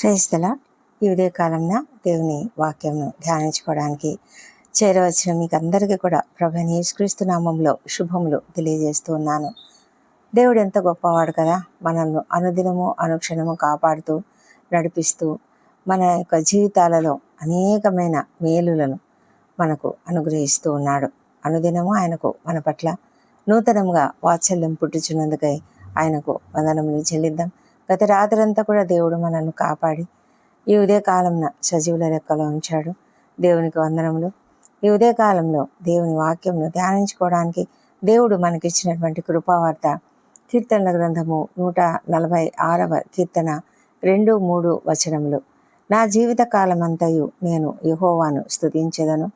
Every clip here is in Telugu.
క్రైస్తల ఈ ఉదయకాలంన దేవుని వాక్యంను ధ్యానించుకోవడానికి చేరవచ్చిన మీకు అందరికీ కూడా ప్రభుని యేసుక్రీస్తు నామంలో శుభములు తెలియజేస్తూ ఉన్నాను. దేవుడు ఎంత గొప్పవాడు కదా. మనల్ని అనుదినము అనుక్షణము కాపాడుతూ నడిపిస్తూ మన యొక్క జీవితాలలో అనేకమైన మేలులను మనకు అనుగ్రహిస్తూ ఉన్నాడు. అనుదినము ఆయనకు మన పట్ల నూతనంగా వాత్సల్యం పుట్టుచున్నందుకై ఆయనకు వందనములు చెల్లిద్దాం. గత రాత్రంతా కూడా దేవుడు మనల్ని కాపాడి ఈ ఉదయకాలంన సజీవుల లెక్కలో ఉంచాడు. దేవునికి వందనములు. ఈ ఉదయకాలంలో దేవుని వాక్యంను ధ్యానించుకోవడానికి దేవుడు మనకిచ్చినటువంటి కృపావార్త కీర్తనల గ్రంథము నూట నలభై ఆరవ కీర్తన రెండు మూడు వచనములు. నా జీవిత కాలమంతయు నేను యహోవాను స్తుతించెదను.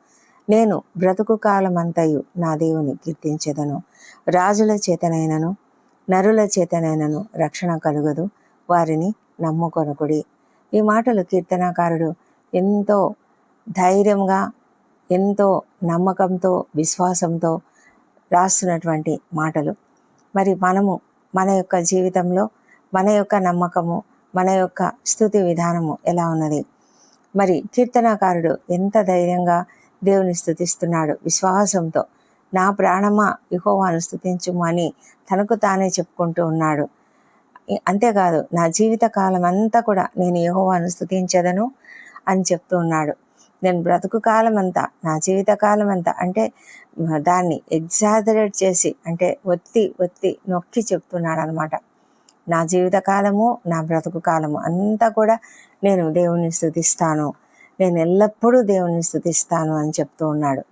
నేను బ్రతుకు కాలమంతయు నా దేవుని కీర్తించెదను. రాజుల చేతనైనను నరుల చేతనైనను రక్షణ కలుగదు. వారిని నమ్ముకొనుకుడి. ఈ మాటలు కీర్తనాకారుడు ఎంతో ధైర్యంగా ఎంతో నమ్మకంతో విశ్వాసంతో రాస్తున్నటువంటి మాటలు. మరి మనము మన యొక్క జీవితంలో మన యొక్క నమ్మకము మన యొక్క స్థుతి విధానము ఎలా ఉన్నది? మరి కీర్తనాకారుడు ఎంత ధైర్యంగా దేవుని స్థుతిస్తున్నాడు విశ్వాసంతో. నా ప్రాణమా ఇహోవాను స్థుతించుము అని తనకు తానే చెప్పుకుంటూ ఉన్నాడు. అంతేకాదు నా జీవిత కాలం అంతా కూడా నేను యహోవాను స్థుతించదను అని చెప్తూ ఉన్నాడు. నేను బ్రతుకు కాలం అంతా నా జీవిత కాలం అంతా అంటే దాన్ని ఎగ్జాజరేట్ చేసి అంటే ఒత్తి ఒత్తి నొక్కి చెప్తున్నాడు అనమాట నా జీవిత కాలము నా బ్రతుకు కాలము అంతా కూడా నేను దేవుని స్థుతిస్తాను నేను ఎల్లప్పుడూ దేవుని స్థుతిస్తాను అని చెప్తూ ఉన్నాడు.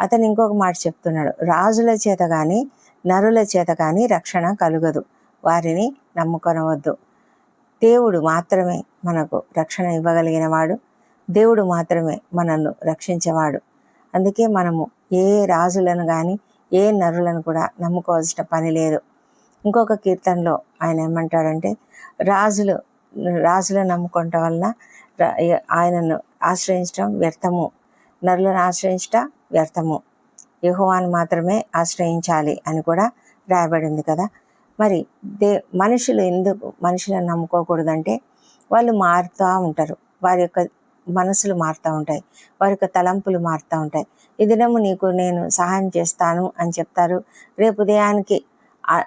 అతను ఇంకొక మాట చెప్తున్నాడు. రాజుల చేత కానీ నరుల చేత కానీ రక్షణ కలుగదు. వారిని నమ్ముకొనవద్దు. దేవుడు మాత్రమే మనకు రక్షణ ఇవ్వగలిగిన వాడు దేవుడు మాత్రమే మనల్ని రక్షించేవాడు. అందుకే మనము ఏ రాజులను కానీ ఏ నరులను కూడా నమ్ముకోవాల్సిన పని లేదు. ఇంకొక కీర్తనలో ఆయన ఏమంటాడంటే రాజులు రాజులను నమ్ముకోవటం వలన ఆయనను ఆశ్రయించడం వ్యర్థము. నరులను ఆశ్రయించట వ్యర్థము. యెహోవాను మాత్రమే ఆశ్రయించాలి అని కూడా రాయబడింది కదా. మరి దే మనుషులు ఎందుకు మనుషులను నమ్ముకోకూడదంటే వాళ్ళు మారుతూ ఉంటారు. వారి యొక్క మనసులు మారుతూ ఉంటాయి. వారి యొక్క తలంపులు మారుతూ ఉంటాయి. ఈ దినము నీకు నేను సహాయం చేస్తాను అని చెప్తారు. రేపు ఉదయానికి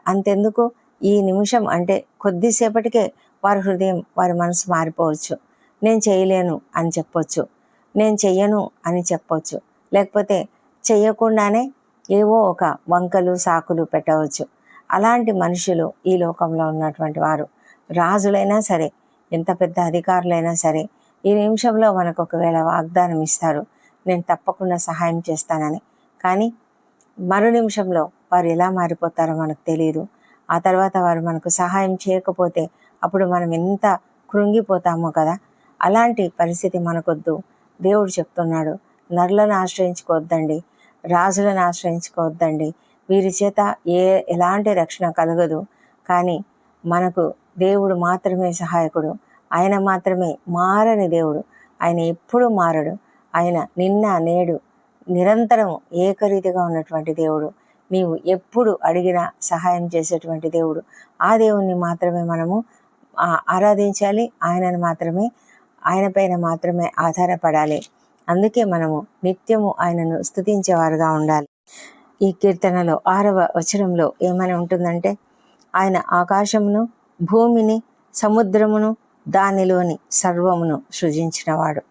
అంతెందుకు? ఈ నిమిషం అంటే కొద్దిసేపటికే వారి హృదయం వారి మనసు మారిపోవచ్చు. నేను చేయలేను అని చెప్పొచ్చు. నేను చెయ్యను అని చెప్పొచ్చు. లేకపోతే చెయ్యకుండానే ఏవో ఒక వంకలు సాకులు పెట్టవచ్చు. అలాంటి మనుషులు ఈ లోకంలో ఉన్నటువంటి వారు. రాజులైనా సరే ఎంత పెద్ద అధికారులైనా సరే ఈ నిమిషంలో మనకు ఒకవేళ వాగ్దానం ఇస్తారు నేను తప్పకుండా సహాయం చేస్తానని. కానీ మరు నిమిషంలో వారు ఎలా మారిపోతారో మనకు తెలియదు ఆ తర్వాత వారు మనకు సహాయం చేయకపోతే అప్పుడు మనం ఎంత కృంగిపోతామో కదా. అలాంటి పరిస్థితి మనకొద్దు. దేవుడు చెప్తున్నాడు నరులను ఆశ్రయించుకోవద్దండి రాజులను ఆశ్రయించుకోవద్దండి వీరి చేత ఏ ఎలాంటి రక్షణ కలగదు. కానీ మనకు దేవుడు మాత్రమే సహాయకుడు. ఆయన మాత్రమే మారని దేవుడు. ఆయన ఎప్పుడు మారడు. ఆయన నిన్న నేడు నిరంతరం ఏకరీతిగా ఉన్నటువంటి దేవుడు. నీవు ఎప్పుడు అడిగినా సహాయం చేసేటువంటి దేవుడు. ఆ దేవుణ్ణి మాత్రమే మనము ఆరాధించాలి. ఆయనను మాత్రమే ఆయన పైన మాత్రమే ఆధారపడాలి. అందుకే మనము నిత్యము ఆయనను స్తుతించేవారుగా ఉండాలి. ఈ కీర్తనలో ఆరవ వచనంలో ఏమని ఉంటుందంటే ఆయన ఆకాశమును భూమిని సముద్రమును దానిలోని సర్వమును సృజించినవాడు.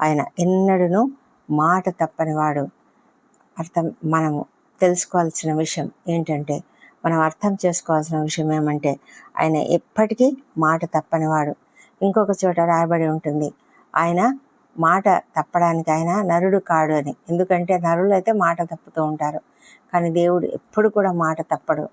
ఆయన ఎన్నడను మాట తప్పనివాడు. అర్థం మనము తెలుసుకోవాల్సిన విషయం ఏంటంటే మనం అర్థం చేసుకోవాల్సిన విషయం ఏమంటే ఆయన ఎప్పటికీ మాట తప్పనివాడు. ఇంకొక చోట రాయబడి ఉంటుంది ఆయన మాట తప్పడానికి ఆయన నరుడు కాడు అని. ఎందుకంటే నరులు అయితే మాట తప్పుతూ ఉంటారు. కానీ దేవుడు ఎప్పుడు కూడా మాట తప్పడు.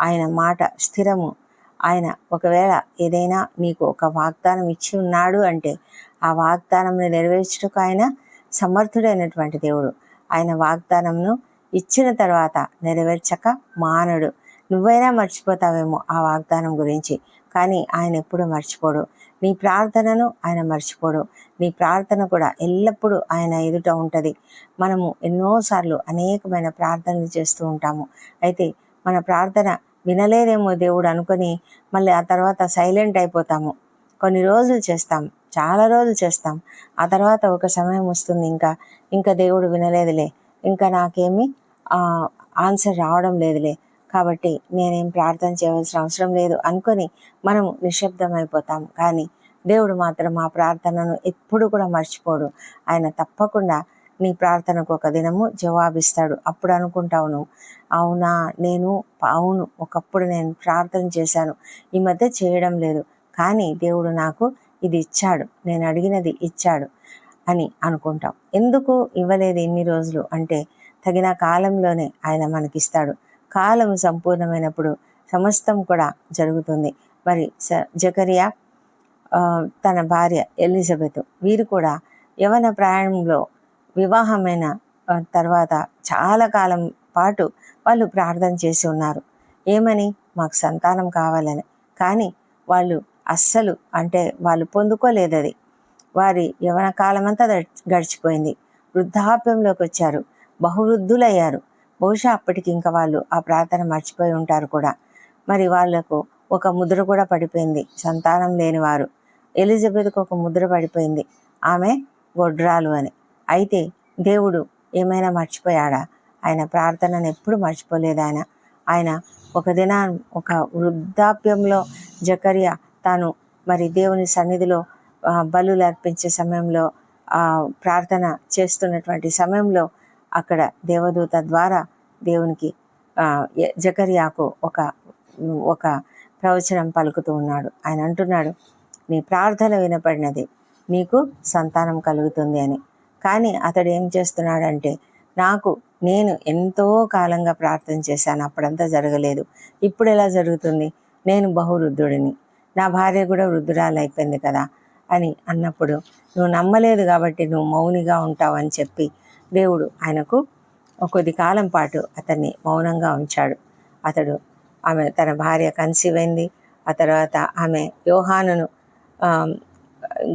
ఆయన మాట స్థిరము. ఆయన ఒకవేళ ఏదైనా నీకు ఒక వాగ్దానం ఇచ్చి ఉన్నాడు అంటే ఆ వాగ్దానం నెరవేర్చుటకు ఆయన సమర్థుడైనటువంటి దేవుడు. ఆయన వాగ్దానంను ఇచ్చిన తర్వాత నెరవేర్చక మానడు. నువ్వైనా మర్చిపోతావేమో ఆ వాగ్దానం గురించి. కానీ ఆయన ఎప్పుడూ మర్చిపోడు. నీ ప్రార్థనను ఆయన మర్చిపోడు. నీ ప్రార్థన కూడా ఎల్లప్పుడూ ఆయన ఎదుట ఉంటుంది. మనము ఎన్నోసార్లు అనేకమైన ప్రార్థనలు చేస్తూ ఉంటాము. అయితే మన ప్రార్థన వినలేదేమో దేవుడు అనుకొని మళ్ళీ ఆ తర్వాత సైలెంట్ అయిపోతాము. కొన్ని రోజులు చేస్తాం. చాలా రోజులు చేస్తాం. ఆ తర్వాత ఒక సమయం వస్తుంది ఇంకా ఇంకా దేవుడు వినలేదులే. ఇంకా నాకేమి ఆన్సర్ రావడం లేదులే. కాబట్టి నేనేం ప్రార్థన చేయవలసిన అవసరం లేదు అనుకొని మనము నిశ్శబ్దం అయిపోతాం కానీ దేవుడు మాత్రం ఆ ప్రార్థనను ఎప్పుడు కూడా మర్చిపోడు. ఆయన తప్పకుండా నీ ప్రార్థనకు ఒక దినము జవాబిస్తాడు. అప్పుడు అనుకుంటావు నువ్వు అవునా నేను అవును ఒకప్పుడు నేను ప్రార్థన చేశాను ఈ మధ్య చేయడం లేదు కానీ దేవుడు నాకు ఇది ఇచ్చాడు నేను అడిగినది ఇచ్చాడు అని అనుకుంటాం. ఎందుకు ఇవ్వలేదు ఇన్ని రోజులు? అంటే తగిన కాలంలోనే ఆయన మనకిస్తాడు. కాలం సంపూర్ణమైనప్పుడు సమస్తం కూడా జరుగుతుంది. మరి స జకరియా తన భార్య ఎలిజబెత్ వీరు కూడా యవన ప్రయాణంలో వివాహమైన తర్వాత చాలా కాలం పాటు వాళ్ళు ప్రార్థన చేసి ఉన్నారు. ఏమని? మాకు సంతానం కావాలని. కానీ వాళ్ళు అస్సలు అంటే వాళ్ళు పొందుకోలేదు అది వారి యవన కాలం అంతా గడిచిపోయింది. వృద్ధాప్యంలోకి వచ్చారు బహువృద్ధులయ్యారు. బహుశా అప్పటికి ఇంకా వాళ్ళు ఆ ప్రార్థన మర్చిపోయి ఉంటారు కూడా. మరి వాళ్ళకు ఒక ముద్ర కూడా పడిపోయింది. సంతానం లేనివారు ఎలిజబెత్కు ఒక ముద్ర పడిపోయింది. ఆమె గొడ్రాలు అని. అయితే దేవుడు ఏమైనా మర్చిపోయాడా? ఆయన ప్రార్థనను ఎప్పుడు మర్చిపోలేదు ఆయన. ఆయన ఒక దిన ఒక వృద్ధాప్యంలో జకర్య తాను మరి దేవుని సన్నిధిలో బలులు అర్పించే సమయంలో ప్రార్థన చేస్తున్నటువంటి సమయంలో అక్కడ దేవదూత ద్వారా దేవునికి జకర్యాకు ఒక ఒక ప్రవచనం పలుకుతూ ఉన్నాడు. ఆయన అంటున్నాడు నీ ప్రార్థన వినపడినది నీకు సంతానం కలుగుతుంది అని. కానీ అతడు ఏం చేస్తున్నాడంటే నాకు నేను ఎంతో కాలంగా ప్రార్థన చేశాను అప్పుడంతా జరగలేదు. ఇప్పుడు ఎలా జరుగుతుంది? నేను బహువృద్ధుడిని. నా భార్య కూడా వృద్ధురాలు అయిపోయింది కదా అని అన్నప్పుడు నువ్వు నమ్మలేదు కాబట్టి నువ్వు మౌనిగా ఉంటావు అని చెప్పి దేవుడు ఆయనకు కొద్ది కాలం పాటు అతన్ని మౌనంగా ఉంచాడు. అతడు ఆమె తన భార్య కన్సీవ్ అయింది ఆ తర్వాత ఆమె యోహానును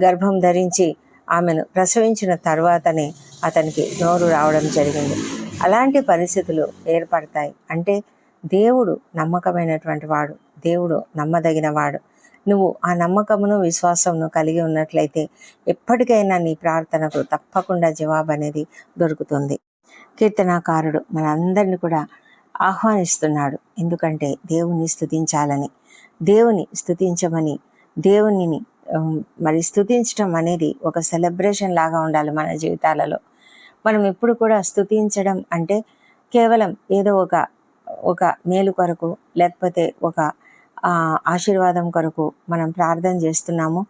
గర్భం ధరించి ఆమెను ప్రసవించిన తర్వాతనే అతనికి నోరు రావడం జరిగింది. అలాంటి పరిస్థితులు ఏర్పడతాయి. అంటే దేవుడు నమ్మకమైనటువంటి వాడు దేవుడు నమ్మదగిన వాడు. నువ్వు ఆ నమ్మకమును విశ్వాసమును కలిగి ఉన్నట్లయితే ఎప్పటికైనా నీ ప్రార్థనకు తప్పకుండా జవాబు అనేది దొరుకుతుంది. కీర్తనాకారుడు మనందరిని కూడా ఆహ్వానిస్తున్నాడు. ఎందుకంటే దేవుని స్థుతించాలని దేవుని స్థుతించమని దేవునిని మరి స్థుతించడం అనేది ఒక సెలబ్రేషన్ లాగా ఉండాలి మన జీవితాలలో. మనం ఎప్పుడు కూడా స్థుతించడం అంటే కేవలం ఏదో ఒక ఒక మేలు కొరకు లేకపోతే ఒక ఆశీర్వాదం కొరకు మనం ప్రార్థన చేస్తున్నాము.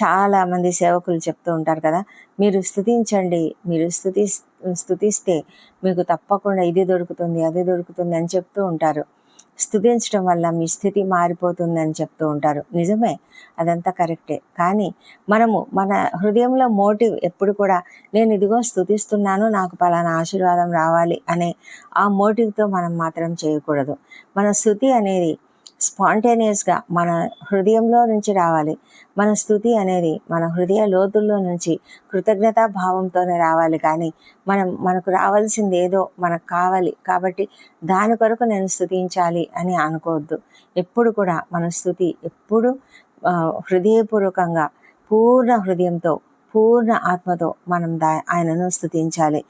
చాలామంది సేవకులు చెప్తూ ఉంటారు కదా మీరు స్థుతించండి మీరు స్థుతి స్థుతిస్తే మీకు తప్పకుండా ఇది దొరుకుతుంది అది దొరుకుతుంది అని చెప్తూ ఉంటారు. స్థుతించడం వల్ల మీ స్థితి మారిపోతుందని చెప్తూ ఉంటారు. నిజమే అదంతా కరెక్టే. కానీ మనము మన హృదయంలో మోటివ్ ఎప్పుడు కూడా నేను ఇదిగో స్థుతిస్తున్నాను నాకు పలానా ఆశీర్వాదం రావాలి అనే ఆ మోటివ్తో మనం మాత్రం చేయకూడదు. మన స్థుతి అనేది స్పాంటేనియస్గా మన హృదయంలో నుంచి రావాలి. మన స్థుతి అనేది మన హృదయ లోతుల్లో నుంచి కృతజ్ఞతా భావంతోనే రావాలి. కానీ మనం మనకు రావాల్సింది ఏదో మనకు కావాలి. కాబట్టి దాని కొరకు నేను స్థుతించాలి అని అనుకోవద్దు. ఎప్పుడు కూడా మన స్థుతి ఎప్పుడు హృదయపూర్వకంగా పూర్ణ హృదయంతో పూర్ణ ఆత్మతో మనం దా ఆయనను స్థుతించాలి.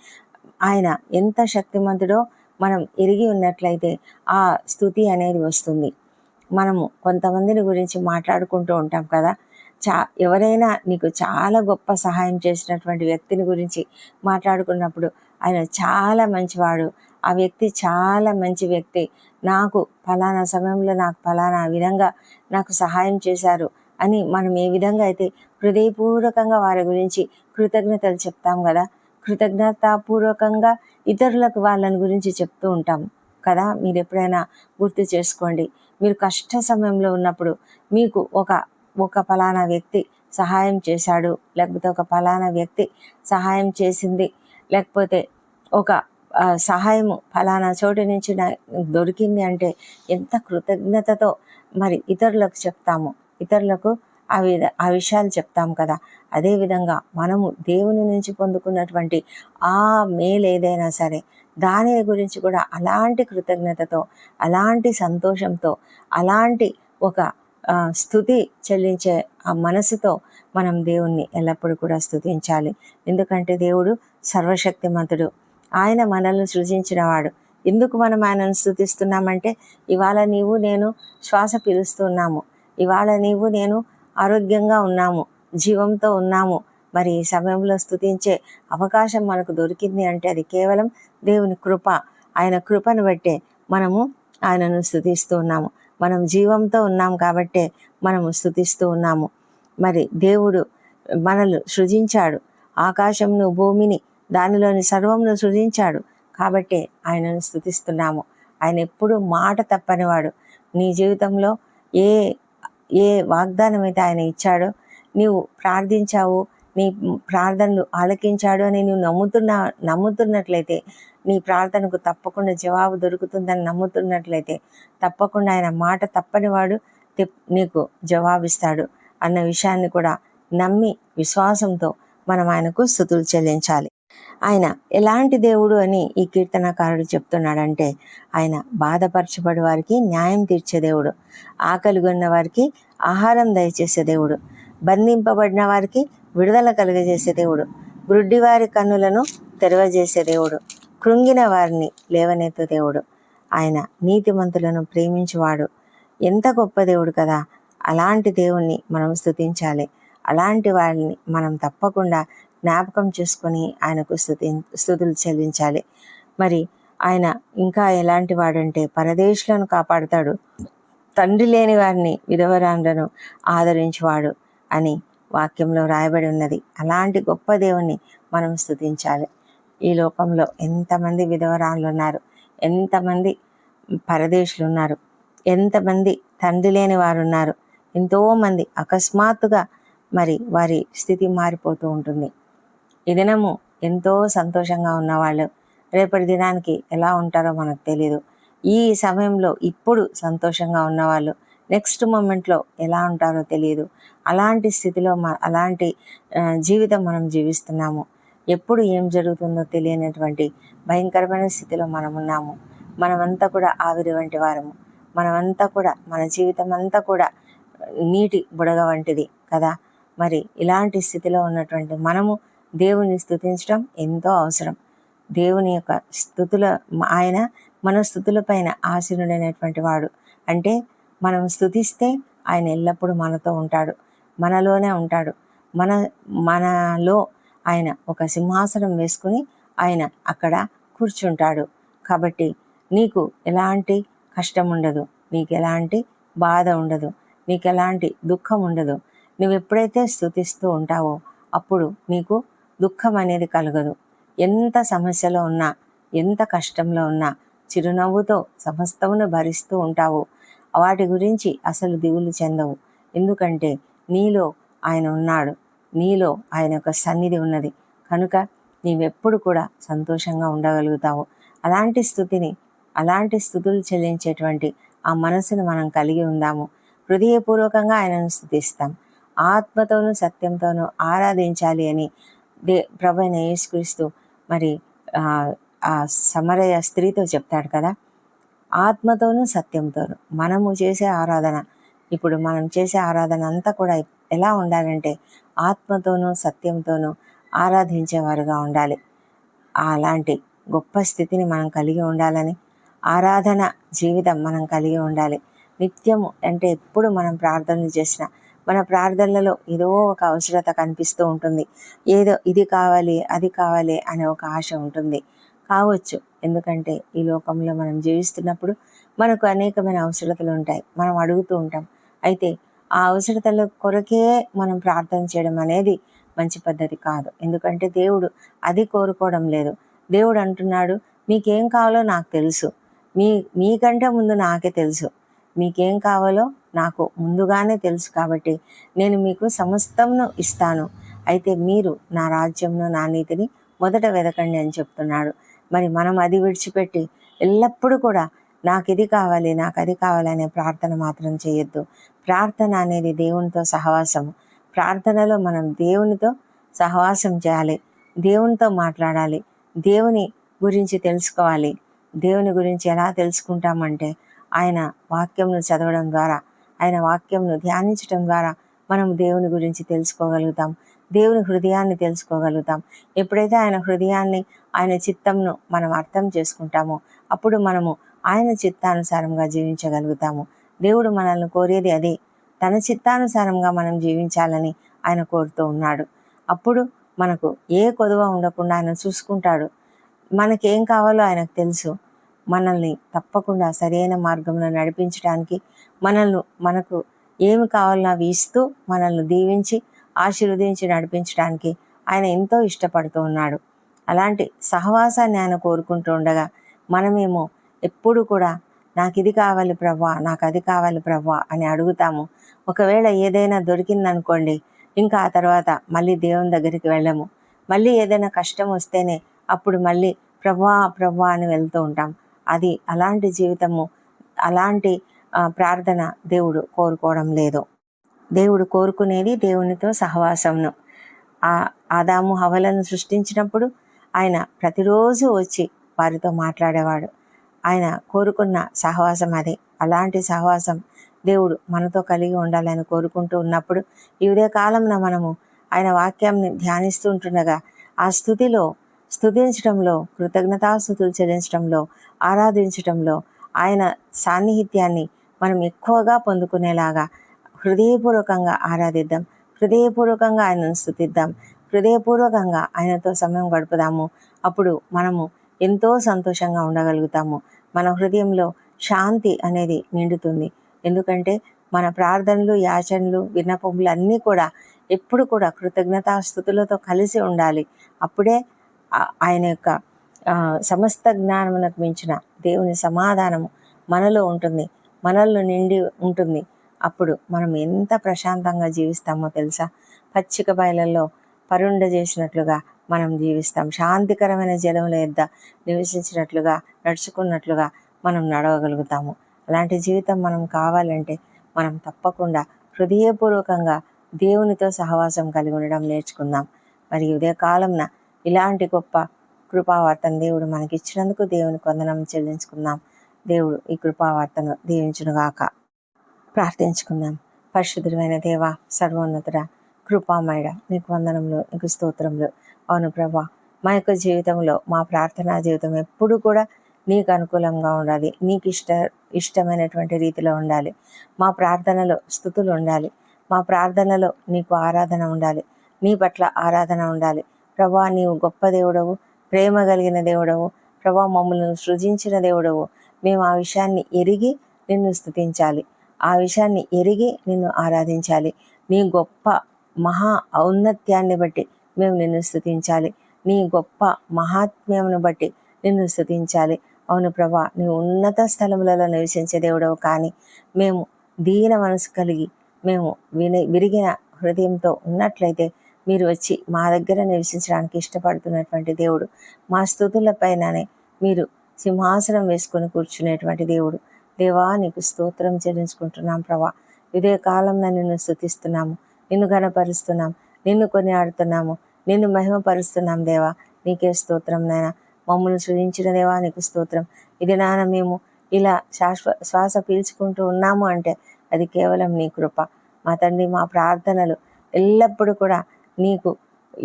ఆయన ఎంత శక్తిమంతుడో మనం ఎరిగి ఉన్నట్లయితే ఆ స్థుతి అనేది వస్తుంది. మనము కొంతమందిని గురించి మాట్లాడుకుంటూ ఉంటాం కదా. చా ఎవరైనా నీకు చాలా గొప్ప సహాయం చేసినటువంటి వ్యక్తిని గురించి మాట్లాడుకున్నప్పుడు ఆయన చాలా మంచివాడు. ఆ వ్యక్తి చాలా మంచి వ్యక్తి. నాకు ఫలానా సమయంలో నాకు ఫలానా విధంగా నాకు సహాయం చేశారు అని మనం ఏ విధంగా అయితే హృదయపూర్వకంగా వారి గురించి కృతజ్ఞతలు చెప్తాం కదా. కృతజ్ఞతాపూర్వకంగా ఇతరులకు వాళ్ళని గురించి చెప్తూ ఉంటాం కదా. మీరు ఎప్పుడైనా గుర్తు చేసుకోండి. మీరు కష్ట సమయంలో ఉన్నప్పుడు మీకు ఒక ఒక ఫలానా వ్యక్తి సహాయం చేశాడు లేకపోతే ఒక ఫలానా వ్యక్తి సహాయం చేసింది లేకపోతే ఒక సహాయము ఫలానా చోటు నుంచి దొరికింది అంటే ఎంత కృతజ్ఞతతో మరి ఇతరులకు చెప్తాము. ఇతరులకు ఆ విధ ఆ విషయాలు చెప్తాం కదా. అదేవిధంగా మనము దేవుని నుంచి పొందుకున్నటువంటి ఆ మేలు ఏదైనా సరే దాని గురించి కూడా అలాంటి కృతజ్ఞతతో అలాంటి సంతోషంతో అలాంటి ఒక స్థుతి చెల్లించే ఆ మనసుతో మనం దేవుణ్ణి ఎల్లప్పుడూ కూడా స్థుతించాలి. ఎందుకంటే దేవుడు సర్వశక్తిమంతుడు. ఆయన మనల్ని సృజించినవాడు ఎందుకు మనం ఆయనను స్థుతిస్తున్నామంటే ఇవాళ నీవు నేను శ్వాస పీలుస్తున్నాము. ఇవాళ నీవు నేను ఆరోగ్యంగా ఉన్నాము. జీవంతో ఉన్నాము. మరి ఈ సమయంలో స్థుతించే అవకాశం మనకు దొరికింది అంటే అది కేవలం దేవుని కృప ఆయన కృపను బట్టే మనము ఆయనను స్థుతిస్తూ ఉన్నాము. మనం జీవంతో ఉన్నాం కాబట్టే మనము స్థుతిస్తూ ఉన్నాము. మరి దేవుడు మనల్ని సృజించాడు. ఆకాశంను భూమిని దానిలోని సర్వంను సృజించాడు కాబట్టే ఆయనను స్థుతిస్తున్నాము. ఆయన ఎప్పుడు మాట తప్పనివాడు. నీ జీవితంలో ఏ ఏ వాగ్దానం అయితే ఆయన ఇచ్చాడో నీవు ప్రార్థించావు నీ ప్రార్థనలు ఆలకించాడు అని నువ్వు నమ్ముతున్నా నమ్ముతున్నట్లయితే నీ ప్రార్థనకు తప్పకుండా జవాబు దొరుకుతుందని నమ్ముతున్నట్లయితే తప్పకుండా ఆయన మాట తప్పనివాడు తెప్- నీకు జవాబిస్తాడు అన్న విషయాన్ని కూడా నమ్మి విశ్వాసంతో మనం ఆయనకు స్థుతులు చెల్లించాలి. ఆయన ఎలాంటి దేవుడు అని ఈ కీర్తనకారుడు చెప్తున్నాడంటే ఆయన బాధపరచబడి వారికి న్యాయం తీర్చే దేవుడు ఆకలిగొన్న వారికి ఆహారం దయచేసే దేవుడు బంధింపబడిన వారికి విడుదల కలుగజేసే దేవుడు గ్రుడ్డివారి కన్నులను తెరవజేసే దేవుడు కృంగిన వారిని లేవనెత్తు దేవుడు. ఆయన నీతిమంతులను ప్రేమించువాడు. ఎంత గొప్ప దేవుడు కదా! అలాంటి దేవుణ్ణి మనం స్థుతించాలి అలాంటి వారిని మనం తప్పకుండా జ్ఞాపకం చేసుకొని ఆయనకు స్థుతి స్థుతులు చెల్లించాలి. మరి ఆయన ఇంకా ఎలాంటి వాడంటే పరదేశులను కాపాడుతాడు. తండ్రి లేని వారిని విధవరాండ్రను ఆదరించువాడు అని వాక్యంలో రాయబడి ఉన్నది. అలాంటి గొప్ప దేవుణ్ణి మనం స్థుతించాలి ఈ లోకంలో ఎంతమంది విధవరాళ్ళు ఉన్నారు ఎంతమంది పరదేశులు ఉన్నారు ఎంతమంది తండ్రి లేని వారు ఉన్నారు ఎంతోమంది అకస్మాత్తుగా మరి వారి స్థితి మారిపోతూ ఉంటుంది. ఈ దినము ఎంతో సంతోషంగా ఉన్నవాళ్ళు రేపటి దినానికి ఎలా ఉంటారో మనకు తెలియదు ఈ సమయంలో ఇప్పుడు సంతోషంగా ఉన్నవాళ్ళు నెక్స్ట్ మూమెంట్లో ఎలా ఉంటారో తెలియదు అలాంటి స్థితిలో మ అలాంటి జీవితం మనం జీవిస్తున్నాము. ఎప్పుడు ఏం జరుగుతుందో తెలియనటువంటి భయంకరమైన స్థితిలో మనం ఉన్నాము. మనమంతా కూడా ఆవిరి వంటి వారము. మనమంతా కూడా మన జీవితం అంతా కూడా నీటి బుడగ వంటిది కదా. మరి ఇలాంటి స్థితిలో ఉన్నటువంటి మనము దేవుని స్థుతించడం ఎంతో అవసరం. దేవుని యొక్క స్థుతుల ఆయన మన స్థుతులపైన ఆశీనుడైనటువంటి వాడు. అంటే మనం స్థుతిస్తే ఆయన ఎల్లప్పుడూ మనతో ఉంటాడు. మనలోనే ఉంటాడు. మన మనలో ఆయన ఒక సింహాసనం వేసుకుని ఆయన అక్కడ కూర్చుంటాడు. కాబట్టి నీకు ఎలాంటి కష్టం ఉండదు నీకు ఎలాంటి బాధ ఉండదు. నీకు ఎలాంటి దుఃఖం ఉండదు. నువ్వు ఎప్పుడైతే స్థుతిస్తూ ఉంటావో అప్పుడు నీకు దుఃఖం అనేది కలగదు. ఎంత సమస్యలో ఉన్నా ఎంత కష్టంలో ఉన్నా చిరునవ్వుతో సమస్తమును భరిస్తూ ఉంటావు. వాటి గురించి అసలు దిగులు చెందవు. ఎందుకంటే నీలో ఆయన ఉన్నాడు. నీలో ఆయన యొక్క సన్నిధి ఉన్నది. కనుక నీవెప్పుడు కూడా సంతోషంగా ఉండగలుగుతావు. అలాంటి స్థుతిని అలాంటి స్థుతులు చెల్లించేటువంటి ఆ మనసును మనం కలిగి ఉందాము. హృదయపూర్వకంగా ఆయనను స్థుతిస్తాం. ఆత్మతోనూ సత్యంతోనూ ఆరాధించాలి అని దే ప్రభు అయిన యేసుక్రీస్తు మరి ఆ, ఆ సమరయ స్త్రీతో చెప్తాడు కదా. ఆత్మతోనూ సత్యంతోనూ మనము చేసే ఆరాధన. ఇప్పుడు మనం చేసే ఆరాధన అంతా కూడా ఎలా ఉండాలంటే ఆత్మతోనూ సత్యంతోనూ ఆరాధించేవారుగా ఉండాలి. అలాంటి గొప్ప స్థితిని మనం కలిగి ఉండాలని ఆరాధన జీవితం మనం కలిగి ఉండాలి. నిత్యము అంటే ఎప్పుడు మనం ప్రార్థనలు చేసిన మన ప్రార్థనలలో ఏదో ఒక అవసరత కనిపిస్తూ ఉంటుంది. ఏదో ఇది కావాలి అది కావాలి అనే ఒక ఆశ ఉంటుంది. కావచ్చు ఎందుకంటే ఈ లోకంలో మనం జీవిస్తున్నప్పుడు మనకు అనేకమైన అవసరతలు ఉంటాయి. మనం అడుగుతూ ఉంటాం అయితే ఆ అవసరతల కొరకే మనం ప్రార్థన చేయడం అనేది మంచి పద్ధతి కాదు. ఎందుకంటే దేవుడు అది కోరుకోవడం లేదు. దేవుడు అంటున్నాడు మీకేం కావాలో నాకు తెలుసు. మీ మీకంటే ముందు నాకే తెలుసు. మీకేం కావాలో నాకు ముందుగానే తెలుసు కాబట్టి నేను మీకు సమస్తంను ఇస్తాను. అయితే మీరు నా రాజ్యంలో నా నీతిని మొదట వెదకండి అని చెప్తున్నాడు. మరి మనం అది విడిచిపెట్టి ఎల్లప్పుడూ కూడా నాకు ఇది కావాలి నాకు అది కావాలి అనే ప్రార్థన మాత్రం చేయొద్దు. ప్రార్థన అనేది దేవునితో సహవాసం ప్రార్థనలో మనం దేవునితో సహవాసం చేయాలి. దేవునితో మాట్లాడాలి. దేవుని గురించి తెలుసుకోవాలి. దేవుని గురించి ఎలా తెలుసుకుంటామంటే ఆయన వాక్యంను చదవడం ద్వారా ఆయన వాక్యంను ధ్యానించడం ద్వారా మనం దేవుని గురించి తెలుసుకోగలుగుతాం. దేవుని హృదయాన్ని తెలుసుకోగలుగుతాం. ఎప్పుడైతే ఆయన హృదయాన్ని ఆయన చిత్తంను మనం అర్థం చేసుకుంటామో అప్పుడు మనము ఆయన చిత్తానుసారంగా జీవించగలుగుతాము. దేవుడు మనల్ని కోరేది అదే. తన చిత్తానుసారంగా మనం జీవించాలని ఆయన కోరుతూ ఉన్నాడు. అప్పుడు మనకు ఏ కొదువ ఉండకుండా ఆయన చూసుకుంటాడు. మనకేం కావాలో ఆయనకు తెలుసు. మనల్ని తప్పకుండా సరైన మార్గంలో నడిపించడానికి మనల్ని మనకు ఏమి కావాలో అవి ఇస్తూ మనల్ని దీవించి ఆశీర్వదించి నడిపించడానికి ఆయన ఎంతో ఇష్టపడుతూ ఉన్నాడు. అలాంటి సహవాసాన్ని ఆయన కోరుకుంటూ ఉండగా మనమేమో ఎప్పుడు కూడా నాకు ఇది కావాలి ప్రవ్వా నాకు అది కావాలి ప్రవ్వా అని అడుగుతాము. ఒకవేళ ఏదైనా దొరికిందనుకోండి ఇంకా ఆ తర్వాత మళ్ళీ దేవుని దగ్గరికి వెళ్ళము. మళ్ళీ ఏదైనా కష్టం వస్తేనే అప్పుడు మళ్ళీ ప్రవ్వా ప్రవ్వా అని వెళ్తూ ఉంటాం. అది అలాంటి జీవితము అలాంటి ప్రార్థన దేవుడు కోరుకోవడం లేదు. దేవుడు కోరుకునేది దేవునితో సహవాసంను ఆ ఆదాము హవలను సృష్టించినప్పుడు ఆయన ప్రతిరోజు వచ్చి వారితో మాట్లాడేవాడు. ఆయన కోరుకున్న సహవాసం అది. అలాంటి సహవాసం దేవుడు మనతో కలిగి ఉండాలని కోరుకుంటూ ఉన్నప్పుడు ఈ కాలంలో మనము ఆయన వాక్యాన్ని ధ్యానిస్తూ ఉంటుండగా ఆ స్థుతిలో స్థుతించడంలో కృతజ్ఞతాస్థుతులు చెల్లించడంలో ఆరాధించడంలో ఆయన సాన్నిహిత్యాన్ని మనం ఎక్కువగా పొందుకునేలాగా హృదయపూర్వకంగా ఆరాధిద్దాం. హృదయపూర్వకంగా ఆయనను స్థుతిద్దాం. హృదయపూర్వకంగా ఆయనతో సమయం గడుపుదాము. అప్పుడు మనము ఎంతో సంతోషంగా ఉండగలుగుతాము. మన హృదయంలో శాంతి అనేది నిండుతుంది. ఎందుకంటే మన ప్రార్థనలు యాచనలు విన్నపములు అన్నీ కూడా ఎప్పుడు కూడా కృతజ్ఞతాస్థుతులతో కలిసి ఉండాలి. అప్పుడే ఆయన యొక్క సమస్త జ్ఞానమునకు మించిన దేవుని సమాధానము మనలో ఉంటుంది. మనల్లో నిండి ఉంటుంది. అప్పుడు మనం ఎంత ప్రశాంతంగా జీవిస్తామో తెలుసా? పచ్చిక బయలల్లో పరుండ చేసినట్లుగా మనం జీవిస్తాం. శాంతికరమైన జలముల యొద్ద నివసించినట్లుగా నడుచుకున్నట్లుగా మనం నడవగలుగుతాము. అలాంటి జీవితం మనం కావాలంటే మనం తప్పకుండా హృదయపూర్వకంగా దేవునితో సహవాసం కలిగి ఉండడం నేర్చుకుందాం. మరి ఉదయ కాలంన ఇలాంటి గొప్ప కృపావార్తను దేవుడు మనకిచ్చినందుకు దేవుని కొందనం చెల్లించుకుందాం. దేవుడు ఈ కృపావార్తను దీవించునుగాక. ప్రార్థించుకుందాం. పరిశుద్ధుడైన దేవ సర్వోన్నతుడ కృపామయుడ నీకు వందనంలో నీకు స్తోత్రంలో అవును ప్రభా. మా యొక్క జీవితంలో మా ప్రార్థనా జీవితం ఎప్పుడు కూడా నీకు అనుకూలంగా ఉండాలి. నీకు ఇష్ట ఇష్టమైనటువంటి రీతిలో ఉండాలి. మా ప్రార్థనలో స్థుతులు ఉండాలి. మా ప్రార్థనలో నీకు ఆరాధన ఉండాలి. నీ పట్ల ఆరాధన ఉండాలి. ప్రభా నీవు గొప్ప దేవుడవు ప్రేమ కలిగిన దేవుడవు. ప్రభా మమ్మల్ని సృజించిన దేవుడవు. మేము ఆ విషయాన్ని ఎరిగి నిన్ను స్థుతించాలి. ఆ విషయాన్ని ఎరిగి నిన్ను ఆరాధించాలి. నీ గొప్ప మహా ఔన్నత్యాన్ని బట్టి మేము నిన్ను స్థుతించాలి నీ గొప్ప మహాత్మ్యమును బట్టి నిన్ను స్థుతించాలి అవును ప్రభా నీ ఉన్నత స్థలములలో నివసించే దేవుడవు కానీ మేము దీన మనసు కలిగి మేము విని విరిగిన హృదయంతో ఉన్నట్లయితే మీరు వచ్చి మా దగ్గర నివసించడానికి ఇష్టపడుతున్నటువంటి దేవుడు మా స్థుతులపైననే మీరు సింహాసనం వేసుకొని కూర్చునేటువంటి దేవుడు. దేవా నీకు స్తోత్రం చెల్లించుకుంటున్నాం ప్రభా. ఇదే కాలంలో నిన్ను స్థుతిస్తున్నాము నిన్ను గనపరుస్తున్నాం నిన్ను కొనియాడుతున్నాము నిన్ను మహిమపరుస్తున్నాం దేవా. నీకే స్తోత్రం నాయన. మమ్మల్ని సృజించిన దేవా నీకు స్తోత్రం. ఇది నాన్న మేము ఇలా శాశ్వ శ్వాస పీల్చుకుంటూ ఉన్నాము అంటే అది కేవలం నీ కృప. మా తండ్రి మా ప్రార్థనలు ఎల్లప్పుడూ కూడా నీకు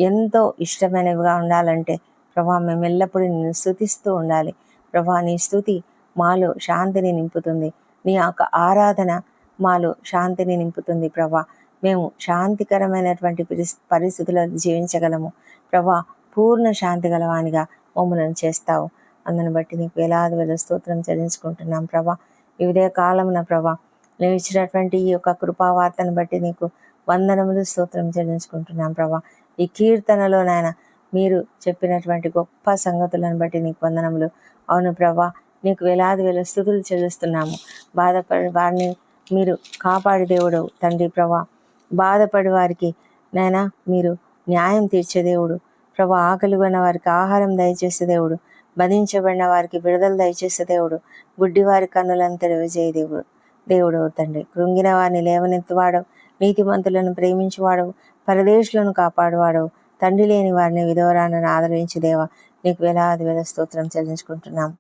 ఎంతో ఇష్టమైనవిగా ఉండాలంటే ప్రభా మేము ఎల్లప్పుడూ నిన్ను స్థుతిస్తూ ఉండాలి. ప్రభా నీ స్థుతి మాలో శాంతిని నింపుతుంది. నీ యొక్క ఆరాధన మాలో శాంతిని నింపుతుంది ప్రభా. మేము శాంతికరమైనటువంటి పరిస్థితుల్లో జీవించగలము. ప్రభా పూర్ణ శాంతి గలవానిగా మమ్మలను చేస్తావు. అందుని బట్టి నీకు వేలాది వేల స్తోత్రం చెల్లించుకుంటున్నాం ప్రభా. ఈ కాలమున ప్రభా నేను ఇచ్చినటువంటి ఈ యొక్క కృపావార్తను బట్టి నీకు వందనములు స్తోత్రం చెల్లించుకుంటున్నాం ప్రభా. ఈ కీర్తనలో నాయన మీరు చెప్పినటువంటి గొప్ప సంగతులను బట్టి నీకు వందనములు. అవును ప్రభా నీకు వేలాది వేల స్థుతులు చెల్లిస్తున్నాము. బాధపడి వారిని మీరు కాపాడి దేవుడు తండ్రి ప్రభా బాధపడి వారికి నాయన మీరు న్యాయం తీర్చే దేవుడు. ప్రభు ఆకలి కొన్న వారికి ఆహారం దయచేసే దేవుడు. బంధించబడిన వారికి విడుదల దయచేసే దేవుడు. గుడ్డివారి కన్నులను తెలియజేయ దేవుడు. దేవుడు తండ్రి కృంగిన వారిని లేవనెత్తువాడవు. నీతిమంతులను ప్రేమించువాడవు. పరదేశులను కాపాడువాడవు. తండ్రి లేని వారిని విధవరాలను ఆదరించి దేవా. నీకు వేలాది వేల స్తోత్రం చెల్లించుకుంటున్నాం.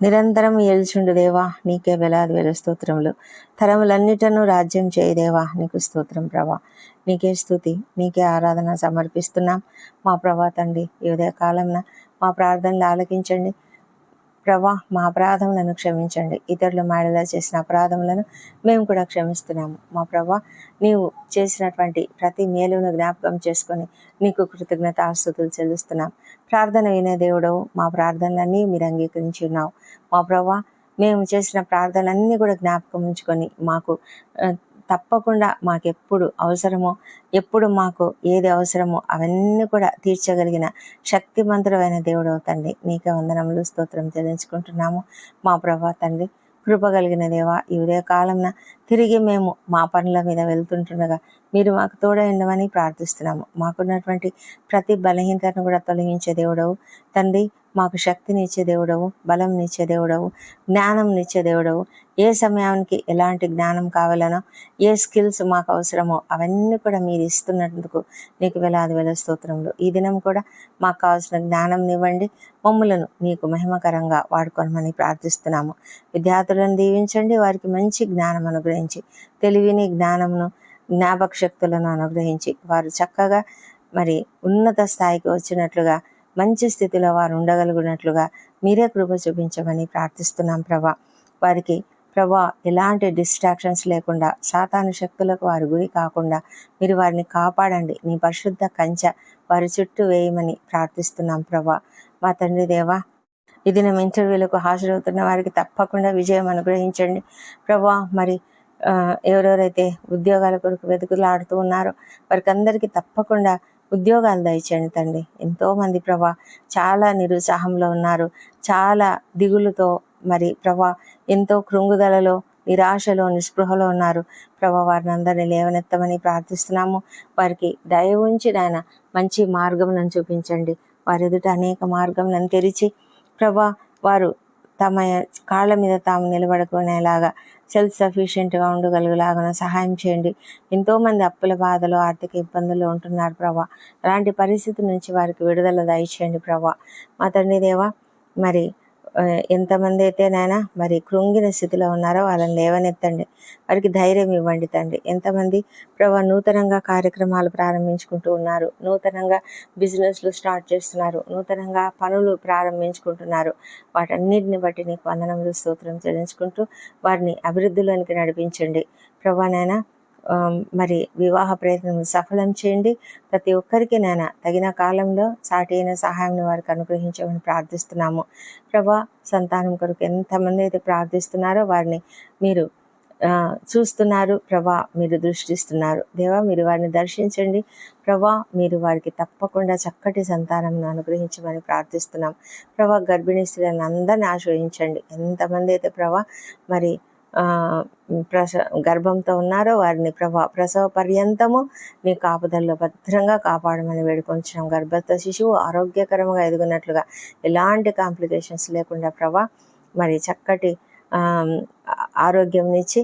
నిరంతరం ఏల్చుండు దేవా నీకే వేలాది వేల స్తోత్రములు. తరములన్నిటను రాజ్యం చేయదేవా నీకు స్తోత్రం ప్రభా. నీకే స్థుతి నీకే ఆరాధన సమర్పిస్తున్నాం. మా ప్రభా తండ్రి ఈ కాలంన మా ప్రార్థనలు ఆలకించండి. ప్రభా మా అపరాధములను క్షమించండి. ఇతరుల మాడలా చేసిన అపరాధములను మేము కూడా క్షమిస్తున్నాము. మా ప్రభా నీవు చేసినటువంటి ప్రతి మేలును జ్ఞాపకం చేసుకొని నీకు కృతజ్ఞత ఆస్తుతులు చెల్లిస్తున్నాం. ప్రార్థన వినే దేవుడవు మా ప్రార్థనలన్నీ మీరు అంగీకరించి ఉన్నావు. మా ప్రభా మేము చేసిన ప్రార్థనలన్నీ కూడా జ్ఞాపకం ఉంచుకొని మాకు తప్పకుండా మాకు ఎప్పుడు అవసరమో ఎప్పుడు మాకు ఏది అవసరమో అవన్నీ కూడా తీర్చగలిగిన శక్తిమంతుడమైన దేవుడు తండ్రి. నీకే వందనములు స్తోత్రం చెల్లించుకుంటున్నాము. మా ప్రభా తండ్రి కృప కలిగిన దేవా ఈ ఉదయ కాలంన తిరిగి మేము మా పనుల మీద వెళ్తుంటుండగా మీరు మాకు తోడైండమని ప్రార్థిస్తున్నాము. మాకున్నటువంటి ప్రతి బలహీనతను కూడా తొలగించే దేవుడవు తండ్రి. మాకు శక్తిని ఇచ్చే దేవుడవు బలం ఇచ్చే దేవుడవు జ్ఞానం ఇచ్చే దేవుడవు. ఏ సమయానికి ఎలాంటి జ్ఞానం కావాలనో ఏ స్కిల్స్ మాకు అవసరమో అవన్నీ కూడా మీరు ఇస్తున్నందుకు నీకు వేలాది వేల స్తోత్రంలో ఈ దినం కూడా మాకు కావాల్సిన జ్ఞానం ఇవ్వండి. మమ్ములను నీకు మహిమకరంగా వాడుకోనమని ప్రార్థిస్తున్నాము. విద్యార్థులను దీవించండి. వారికి మంచి జ్ఞానం అనుగ్రహించి తెలివిని జ్ఞానమును జ్ఞాపక శక్తులను అనుగ్రహించి వారు చక్కగా మరి ఉన్నత స్థాయికి వచ్చినట్లుగా మంచి స్థితిలో వారు ఉండగలుగునట్లుగా మీరే కృప చూపించమని ప్రార్థిస్తున్నాం ప్రభా. వారికి ప్రభా ఎలాంటి డిస్ట్రాక్షన్స్ లేకుండా సాతాను శక్తులకు వారి గురి కాకుండా మీరు వారిని కాపాడండి. నీ పరిశుద్ధ కంచె వారి చుట్టూ వేయమని ప్రార్థిస్తున్నాం ప్రభా. మా తండ్రి దేవా ఇది మేము ఇంటర్వ్యూలకు హాజరవుతున్న వారికి తప్పకుండా విజయం అనుగ్రహించండి. ప్రభా మరి ఎవరెవరైతే ఉద్యోగాల కొరకు వెతుకులాడుతూ ఉన్నారో వారికి అందరికీ తప్పకుండా ఉద్యోగాలు దయచేయండి తండ్రి ఎంతోమంది ప్రభా చాలా నిరుత్సాహంలో ఉన్నారు. చాలా దిగులుతో మరి ప్రభా ఎంతో కృంగుదలలో నిరాశలో నిస్పృహలో ఉన్నారు. ప్రభా వారిని అందరినీ లేవనెత్తమని ప్రార్థిస్తున్నాము. వారికి దయ ఉంచి నాయన మంచి మార్గములను చూపించండి. వారి ఎదుట అనేక మార్గం తెరిచి ప్రభా వారు తమ కాళ్ళ మీద తాము నిలబడుకునేలాగా సెల్ఫ్ సఫిషియెంట్గా ఉండగలుగులాగా సహాయం చేయండి. ఎంతోమంది అప్పుల బాధలు ఆర్థిక ఇబ్బందులు ఉంటున్నారు ప్రభా. అలాంటి పరిస్థితి నుంచి వారికి విడుదల దయచేయండి ప్రభా. మా తండ్రి దేవా మరి ఎంతమంది అయితే నాయన మరి కృంగిన స్థితిలో ఉన్నారో వాళ్ళని లేవనెత్తండి. వారికి ధైర్యం ఇవ్వండి తండ్రి. ఎంతమంది ప్రభా నూతనంగా కార్యక్రమాలు ప్రారంభించుకుంటూ ఉన్నారు నూతనంగా బిజినెస్లు స్టార్ట్ చేస్తున్నారు నూతనంగా పనులు ప్రారంభించుకుంటున్నారు. వాటన్నిటిని బట్టి నీకు వందనములు స్తోత్రం చెల్లించుకుంటూ వారిని అభివృద్ధిలోనికి నడిపించండి. ప్రభా నాయన మరి వివాహ ప్రయత్నం సఫలం చేయండి. ప్రతి ఒక్కరికి నాయన తగిన కాలంలో సాటి అయిన సహాయం వారికి అనుగ్రహించమని ప్రార్థిస్తున్నాము. ప్రభా సంతానం కొరకు ఎంతమంది అయితే ప్రార్థిస్తున్నారో వారిని మీరు చూస్తున్నారు. ప్రభా మీరు దృష్టిస్తున్నారు. దేవా మీరు వారిని దర్శించండి. ప్రభా మీరు వారికి తప్పకుండా చక్కటి సంతానం అనుగ్రహించమని ప్రార్థిస్తున్నాం ప్రభా గర్భిణీ స్త్రీలను అందరిని ఆశ్రయించండి. ఎంతమంది అయితే ప్రభా మరి ప్రస గర్భంతో ఉన్నారో వారిని ప్రభా ప్రసవ పర్యంతము నీ కాపుదల్లో భద్రంగా కాపాడమని వేడుకొంచడం గర్భస్థ శిశువు ఆరోగ్యకరంగా ఎదుగునట్లుగా ఎలాంటి కాంప్లికేషన్స్ లేకుండా ప్రభా మరి చక్కటి ఆరోగ్యంనిచ్చి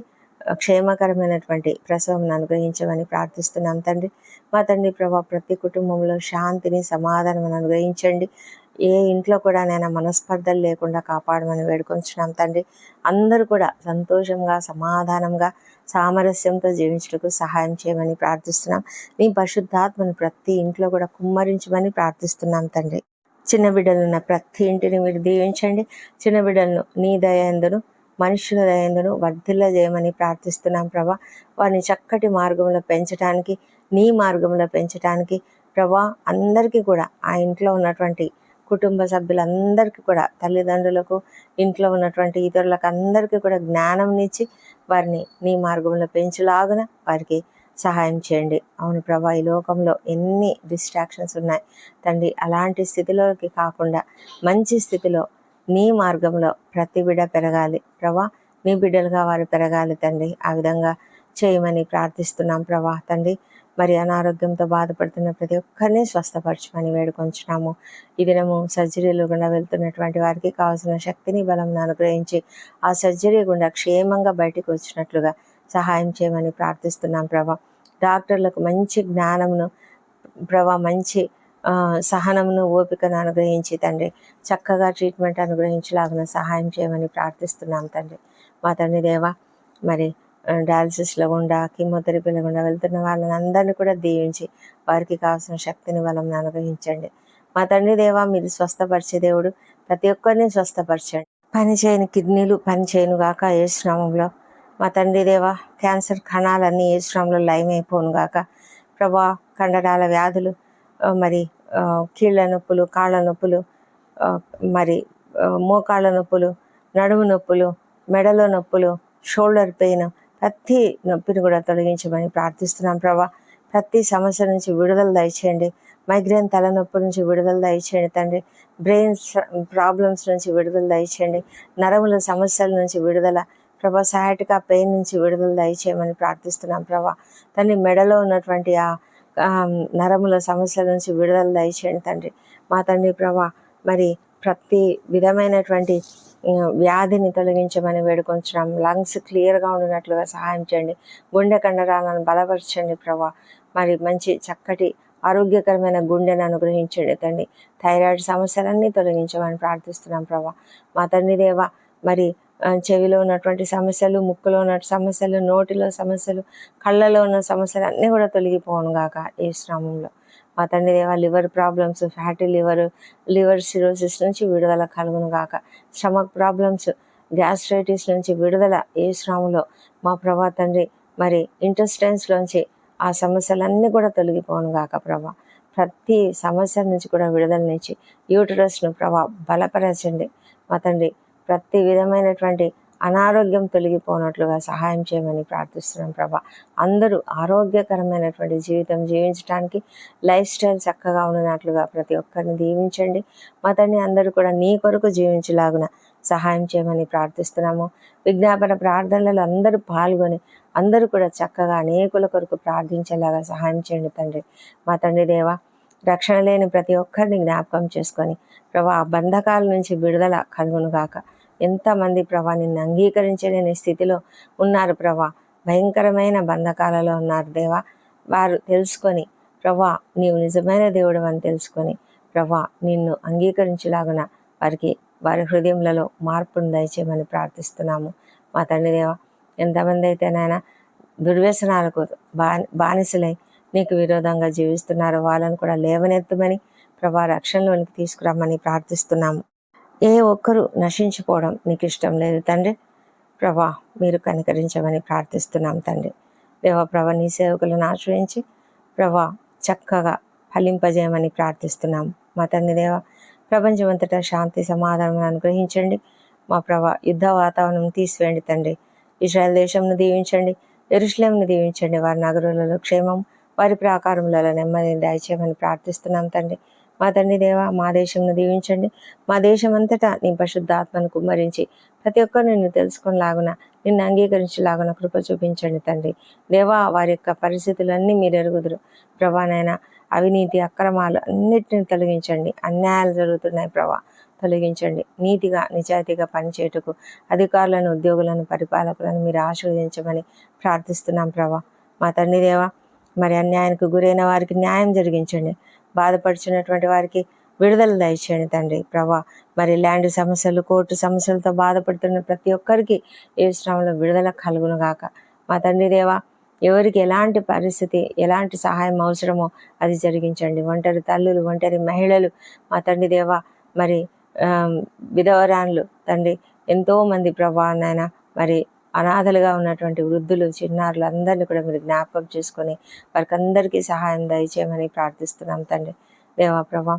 క్షేమకరమైనటువంటి ప్రసవం అనుగ్రహించమని ప్రార్థిస్తున్నాం తండ్రి. మా తండ్రి ప్రభా ప్రతి కుటుంబంలో శాంతిని సమాధానం అనుగ్రహించండి. ఏ ఇంట్లో కూడా నేను మనస్పర్ధలు లేకుండా కాపాడమని వేడుకొంచున్నాం తండ్రి. అందరూ కూడా సంతోషంగా సమాధానంగా సామరస్యంతో జీవించటకు సహాయం చేయమని ప్రార్థిస్తున్నాం. నీ పరిశుద్ధాత్మను ప్రతి ఇంట్లో కూడా కుమ్మరించమని ప్రార్థిస్తున్నాం తండ్రి. చిన్న బిడ్డలున్న ప్రతి ఇంటిని మీరు దీవించండి. చిన్న బిడ్డలను నీ దయందును మనుషుల దయందును వర్ధిల్ల చేయమని ప్రార్థిస్తున్నాం ప్రభా. వారిని చక్కటి మార్గంలో పెంచడానికి నీ మార్గంలో పెంచడానికి ప్రభా అందరికీ కూడా ఆ ఇంట్లో ఉన్నటువంటి కుటుంబ సభ్యులందరికీ కూడా తల్లిదండ్రులకు ఇంట్లో ఉన్నటువంటి ఇతరులకు అందరికీ కూడా జ్ఞానంనిచ్చి వారిని నీ మార్గంలో పెంచులాగున వారికి సహాయం చేయండి. అవును ప్రభా ఈ లోకంలో ఎన్ని డిస్ట్రాక్షన్స్ ఉన్నాయి? తండ్రి అలాంటి స్థితిలోకి కాకుండా మంచి స్థితిలో నీ మార్గంలో ప్రతి బిడ పెరగాలి. ప్రభా నీ బిడ్డలుగా వారు పెరగాలి తండ్రి. ఆ విధంగా చేయమని ప్రార్థిస్తున్నాం ప్రభా. తండ్రి మరి అనారోగ్యంతో బాధపడుతున్న ప్రతి ఒక్కరిని స్వస్థపరచమని వేడుకొంచున్నాము. ఈ దినము సర్జరీలు గుండా వెళ్తున్నటువంటి వారికి కావాల్సిన శక్తిని బలం అనుగ్రహించి ఆ సర్జరీ గుండా క్షేమంగా బయటికి వచ్చినట్లుగా సహాయం చేయమని ప్రార్థిస్తున్నాం ప్రభా. డాక్టర్లకు మంచి జ్ఞానమును ప్రభా మంచి సహనమును ఓపికను అనుగ్రహించి తండ్రి చక్కగా ట్రీట్మెంట్ అనుగ్రహించలాగిన సహాయం చేయమని ప్రార్థిస్తున్నాం తండ్రి. మా తండ్రి దేవా మరి డయాలసిస్లో గుండా కీమోథెరపీలో గుండా వెళ్తున్న వాళ్ళని అందరినీ కూడా దీవించి వారికి కావాల్సిన శక్తిని బలం అనుగ్రహించండి. మా తండ్రి దేవా మీరు స్వస్థపరిచే దేవుడు ప్రతి ఒక్కరిని స్వస్థపరచండి. పని చేయని కిడ్నీలు పని చేయను గాక ఏ శ్రమంలో మా తండ్రి దేవా క్యాన్సర్ కణాలన్నీ ఏ శ్రమంలో లయం అయిపోను గాక. ప్రభా కండరాల వ్యాధులు మరి కీళ్ళ నొప్పులు కాళ్ళ నొప్పులు మరి మోకాళ్ళ నొప్పులు నడుము నొప్పులు మెడలో నొప్పులు షోల్డర్ పెయిన్ ప్రతి నొప్పిని కూడా తొలగించమని ప్రార్థిస్తున్నాం ప్రభా. ప్రతి సమస్య నుంచి విడుదల దయచేయండి. మైగ్రేన్ తలనొప్పి నుంచి విడుదల దయచేయండి తండ్రి. బ్రెయిన్ ప్రాబ్లమ్స్ నుంచి విడుదల దయచేయండి. నరముల సమస్యల నుంచి విడుదల ప్రభా సయాటికా పెయిన్ నుంచి విడుదల దయచేయమని ప్రార్థిస్తున్నాం ప్రభా. తండ్రి మెడలో ఉన్నటువంటి ఆ నరముల సమస్యల నుంచి విడుదల దయచేయండి తండ్రి. మా తండ్రి ప్రభా మరి ప్రతి విధమైనటువంటి వ్యాధిని తొలగించమని వేడుకొంచడం లంగ్స్ క్లియర్గా ఉండినట్లుగా సహాయం చేయండి. గుండె కండరాలను బలపరచండి ప్రభా. మరి మంచి చక్కటి ఆరోగ్యకరమైన గుండెను అనుగ్రహించండి తండ్రి. థైరాయిడ్ సమస్యలన్నీ తొలగించమని ప్రార్థిస్తున్నాం ప్రభా. మా తండ్రి దేవ మరి చెవిలో ఉన్నటువంటి సమస్యలు ముక్కులో ఉన్న సమస్యలు నోటిలో సమస్యలు కళ్ళలో ఉన్న సమస్యలు అన్నీ కూడా తొలగిపోను గాక ఈ శ్రమంలో మా తండ్రి దేవ liver problems fatty liver liver cirrhosis నుంచి విడుదల కలుగును గాక. స్టమక్ ప్రాబ్లమ్స్ గ్యాస్ట్రైటిస్ నుంచి విడుదల ఏ శ్రమంలో మా ప్రభా తండ్రి మరి ఇంటెస్టైన్స్లోంచి ఆ సమస్యలన్నీ కూడా తొలగిపోను గాక ప్రభా. ప్రతి సమస్య నుంచి కూడా విడుదల నుంచి యూటరస్ను ప్రభా బలపరచండి. మా తండ్రి ప్రతి విధమైనటువంటి అనారోగ్యం తొలగిపోనట్లుగా సహాయం చేయమని ప్రార్థిస్తున్నాం ప్రభా. అందరూ ఆరోగ్యకరమైనటువంటి జీవితం జీవించడానికి లైఫ్ స్టైల్ చక్కగా ఉన్నట్లుగా ప్రతి ఒక్కరిని దీవించండి. మా తండ్రి అందరూ కూడా నీ కొరకు జీవించలాగున సహాయం చేయమని ప్రార్థిస్తున్నాము. విజ్ఞాపన ప్రార్థనలలో అందరూ పాల్గొని అందరూ కూడా చక్కగా అనేకుల కొరకు ప్రార్థించేలాగా సహాయం చేయండి తండ్రి. మా తండ్రి దేవ రక్షణ లేని ప్రతి ఒక్కరిని జ్ఞాపకం చేసుకొని ప్రభా బంధకాల నుంచి విడుదల కలుగును గాక. ఎంతమంది ప్రభా నిన్ను అంగీకరించలేని స్థితిలో ఉన్నారు ప్రభా. భయంకరమైన బంధకాలలో ఉన్నారు దేవా. వారు తెలుసుకొని ప్రభా నీవు నిజమైన దేవుడు అని తెలుసుకొని ప్రభా నిన్ను అంగీకరించలాగున వారికి వారి హృదయంలో మార్పును దయచేయమని ప్రార్థిస్తున్నాము. మా తండ్రి దేవ ఎంతమంది అయితే నాయన దుర్వ్యసనాలకు బా బానిసలై నీకు విరోధంగా జీవిస్తున్నారో వాళ్ళను కూడా లేవనెత్తమని ప్రభా రక్షణలోనికి తీసుకురామని ప్రార్థిస్తున్నాము. ఏ ఒక్కరూ నశించిపోవడం నీకు ఇష్టం లేదు తండ్రి. ప్రభా మీరు కనికరించమని ప్రార్థిస్తున్నాం తండ్రి. దేవ ప్రభ నీ సేవకులను ఆశ్రయించి ప్రభా చక్కగా ఫలింపజేయమని ప్రార్థిస్తున్నాం. మా తండ్రి దేవ ప్రపంచమంతటా శాంతి సమాధానం అనుగ్రహించండి. మా ప్రభ యుద్ధ వాతావరణం తీసివేయండి తండ్రి. ఇజ్రాయెల్ దేశంను దీవించండి ఎరుషులేంను దీవించండి. వారి నగరులలో క్షేమం వారి ప్రాకారములలో నెమ్మదిని దయచేయమని ప్రార్థిస్తున్నాం తండ్రి. మా తండ్రి దేవ మా దేశంను దీవించండి. మా దేశం అంతటా నీ పరిశుద్ధాత్మను కుమ్మరించి ప్రతి ఒక్కరు నిన్ను తెలుసుకునేలాగున నిన్ను అంగీకరించేలాగున కృప చూపించండి తండ్రి. దేవా వారి యొక్క పరిస్థితులన్నీ మీరు ఎరుగుదురు ప్రభానైనా అవినీతి అక్రమాలు అన్నిటిని తొలగించండి. అన్యాయాలు జరుగుతున్నాయి ప్రభా. తొలగించండి. నీతిగా నిజాయితీగా పనిచేయటకు అధికారులను ఉద్యోగులను పరిపాలకులను మీరు ఆశీర్వదించమని ప్రార్థిస్తున్నాం ప్రభా. మా తండ్రి దేవా మరి అన్యాయానికి గురైన వారికి న్యాయం జరిగించండి. బాధపడుచున్నటువంటి వారికి విడుదల దయచేయండి తండ్రి ప్రభా. మరి ల్యాండ్ సమస్యలు కోర్టు సమస్యలతో బాధపడుతున్న ప్రతి ఒక్కరికి ఏ శ్రమలో విడుదల కలుగును గాక. మా తండ్రి దేవా ఎవరికి ఎలాంటి పరిస్థితి ఎలాంటి సహాయం అవసరమో అది జరిగించండి. ఒంటరి తల్లులు ఒంటరి మహిళలు మా తండ్రి దేవా మరి విధవరాన్లు తండ్రి ఎంతోమంది ప్రభా నాయన మరి అనాథలుగా ఉన్నటువంటి వృద్ధులు చిన్నారులు అందరినీ కూడా మీరు జ్ఞాపకం చేసుకొని వారికి అందరికీ సహాయం దయచేయమని ప్రార్థిస్తున్నాం తండ్రి. దేవా ప్రభా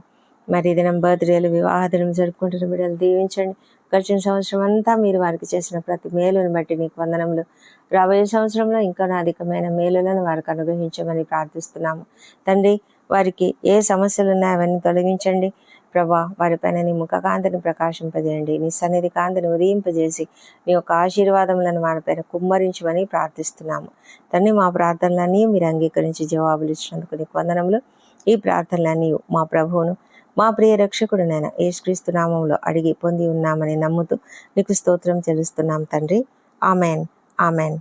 మరి దినం బర్త్డేలు వివాహ దినం జరుపుకుంటున్న బిడ్డలు దీవించండి. గడిచిన సంవత్సరం అంతా మీరు వారికి చేసిన ప్రతి మేలుని బట్టి నీకు వందనములు. రాబోయే సంవత్సరంలో ఇంకా అధికమైన మేలులను వారికి అనుగ్రహించమని ప్రార్థిస్తున్నాము. తండ్రి వారికి ఏ సమస్యలు ఉన్నాయో అవన్నీ తొలగించండి. ప్రభా వారిపైన నీ ముఖ కాంతిని ప్రకాశింపజేయండి. నీ సన్నిధి కాంతిని ఉదయింపజేసి నీ యొక్క ఆశీర్వాదములను వారిపైన కుమ్మరించమని ప్రార్థిస్తున్నాము. తండ్రి మా ప్రార్థనలన్నీ మీరు అంగీకరించి జవాబులు ఇచ్చినందుకు నీకు వందనములు. ఈ ప్రార్థనలన్నీ మా ప్రభువును మా ప్రియ రక్షకుడునైన యేసుక్రీస్తు నామంలో అడిగి పొంది ఉన్నామని నమ్ముతూ నీకు స్తోత్రం చెల్లిస్తున్నాం తండ్రి. ఆమెన్. ఆమెన్.